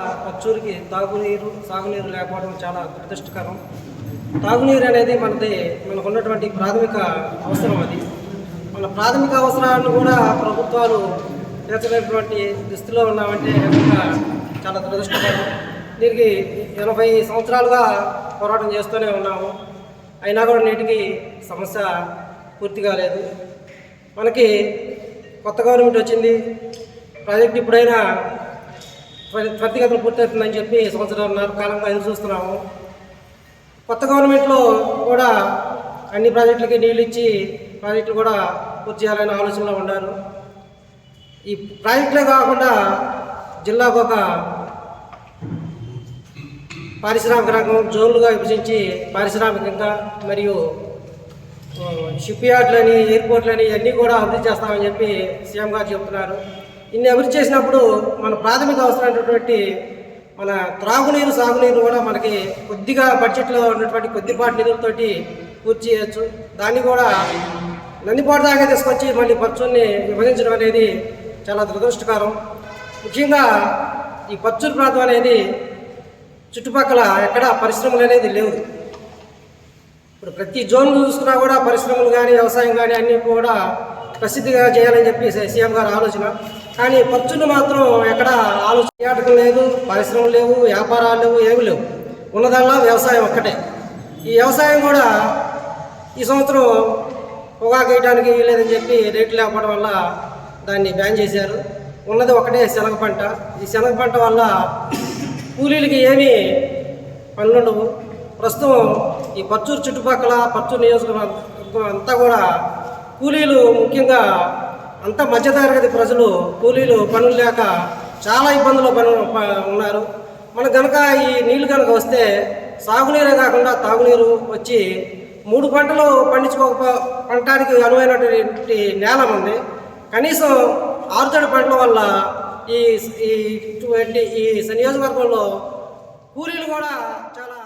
పచ్చూరికి తాగునీరు సాగునీరు లేకపోవడం చాలా దురదృష్టకరం. తాగునీరు అనేది మనది మనకు ఉన్నటువంటి ప్రాథమిక అవసరం అది. మన ప్రాథమిక అవసరాలను కూడా ప్రభుత్వాలు తీర్చలేనటువంటి దుస్థితిలో ఉన్నామంటే చాలా దురదృష్టకరం. దీనికి ఎనభై సంవత్సరాలుగా పోరాటం చేస్తూనే ఉన్నాము. అయినా కూడా నేటికి సమస్య పూర్తి కాలేదు మనకి కొత్త గవర్నమెంట్ వచ్చింది. ప్రాజెక్ట్ ఇప్పుడైనా త్వరితగతిన పూర్తవుతుందని చెప్పి సంవత్సరంన్నర కాలంగా ఎదురు చూస్తున్నాము. కొత్త గవర్నమెంట్లో కూడా అన్ని ప్రాజెక్టులకి నీళ్ళు ఇచ్చి ప్రాజెక్టులు కూడా పూర్తి చేయాలనే ఆలోచనలో ఉన్నారు. ఈ ప్రాజెక్టులే కాకుండా జిల్లాకు ఒక పారిశ్రామిక రంగం జోన్లుగా విభజించి పారిశ్రామికంగా మరియు షిప్ యార్డ్లని ఎయిర్పోర్ట్లని ఇవన్నీ కూడా అభివృద్ధి చేస్తామని చెప్పి సీఎం గారు చెబుతున్నారు ఇన్ని అభివృద్ధి చేసినప్పుడు మన ప్రాథమిక అవసరమైనటువంటి మన త్రాగునీరు సాగునీరు కూడా మనకి కొద్దిగా బడ్జెట్లో ఉన్నటువంటి కొద్దిపాటి నిధులతోటి పూర్తి చేయొచ్చు. దాన్ని కూడా నందిపాటు దాకా తీసుకొచ్చి మళ్ళీ ఖర్చుల్ని విభజించడం అనేది చాలా దురదృష్టకరం. ముఖ్యంగా ఈ ఖర్చుల ప్రాంతం అనేది చుట్టుపక్కల ఎక్కడ పరిశ్రమలు అనేది లేవు. ఇప్పుడు ప్రతి జోన్ చూసుకున్నా కూడా పరిశ్రమలు కానీ వ్యవసాయం కానీ అన్నీ కూడా ప్రసిద్ధిగా చేయాలని చెప్పి సీఎం గారు ఆలోచన. కానీ ఖర్చులు మాత్రం ఎక్కడ ఆలోచన పర్యాటకం లేదు పరిశ్రమలు లేవు వ్యాపారాలు లేవు ఏమి లేవు. ఉన్నదల్లా వ్యవసాయం ఒక్కటే. ఈ వ్యవసాయం కూడా ఈ సంవత్సరం పొగాకు వేయడానికి లేదని చెప్పి రేట్లు లేకపోవడం వల్ల దాన్ని బ్యాన్ చేశారు. ఉన్నది ఒకటే శనగ పంట. ఈ శనగ పంట వల్ల కూలీలకి ఏమీ పనులుండవు. ప్రస్తుతం ఈ పచ్చూరు చుట్టుపక్కల పచ్చూరు నియోజకవర్గం అంతా కూడా కూలీలు ముఖ్యంగా అంత మధ్యతరగతి ప్రజలు కూలీలు పనులు లేక చాలా ఇబ్బందులు పను ఉన్నారు. మన కనుక ఈ నీళ్ళు కనుక వస్తే సాగునీరే కాకుండా తాగునీరు వచ్చి మూడు పంటలు పండించుకోక పంటడానికి అనువైనటువంటి నేల ఉంది. కనీసం ఆరుతడి పంటల వల్ల ఈ ఈ నియోజకవర్గంలో కూలీలు కూడా చాలా